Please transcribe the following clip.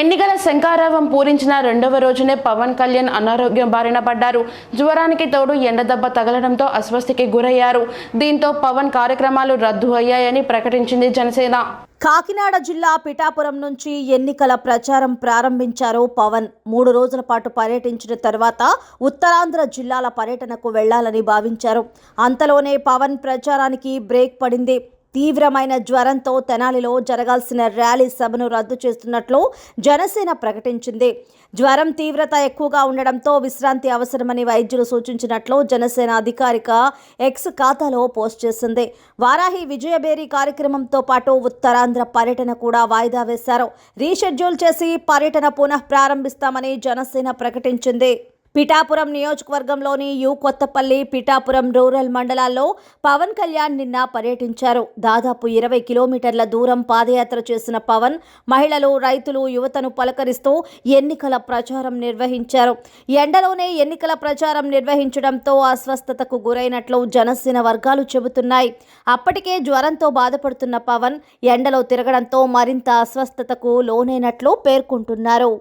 ఎన్నికల శంకారావం పూరించిన రెండవ రోజునే పవన్ కళ్యాణ్ అనారోగ్యం బారిన పడ్డారు. జ్వరానికి తోడు ఎండదెబ్బ తగలడంతో అస్వస్థికి గురయ్యారు. దీంతో పవన్ కార్యక్రమాలు రద్దు అయ్యాయని ప్రకటించింది జనసేన. కాకినాడ జిల్లా పిఠాపురం నుంచి ఎన్నికల ప్రచారం ప్రారంభించారు పవన్. మూడు రోజుల పాటు పర్యటించిన తర్వాత ఉత్తరాంధ్ర జిల్లాల పర్యటనకు వెళ్ళాలని భావించారు. అంతలోనే పవన్ ప్రచారానికి బ్రేక్ పడింది. తీవ్రమైన జ్వరంతో తెనాలిలో జరగాల్సిన ర్యాలీ సభను రద్దు చేస్తున్నట్లు జనసేన ప్రకటించింది. జ్వరం తీవ్రత ఎక్కువగా ఉండడంతో విశ్రాంతి అవసరమని వైద్యులు సూచించినట్లు జనసేన అధికారిక ఎక్స్ ఖాతాలో పోస్ట్ చేసింది. వారాహి విజయబేరి కార్యక్రమంతో పాటు ఉత్తరాంధ్ర పర్యటన కూడా వాయిదా వేశారు. రీషెడ్యూల్ చేసి పర్యటన పునః ప్రారంభిస్తామని జనసేన ప్రకటించింది. పిఠాపురం నియోజకవర్గంలోని యు కొత్తపల్లి పిఠాపురం రూరల్ మండలాల్లో పవన్ కళ్యాణ్ నిన్న పర్యటించారు. దాదాపు ఇరవై కిలోమీటర్ల దూరం పాదయాత్ర చేసిన పవన్ మహిళలు రైతులు యువతను పలకరిస్తూ ఎన్నికల ప్రచారం నిర్వహించారు. ఎండలోనే ఎన్నికల ప్రచారం నిర్వహించడంతో అస్వస్థతకు గురైనట్లు జనసేన వర్గాలు చెబుతున్నాయి. అప్పటికే జ్వరంతో బాధపడుతున్న పవన్ ఎండలో తిరగడంతో మరింత అస్వస్థతకు లోనైనట్లు పేర్కొంటున్నారు.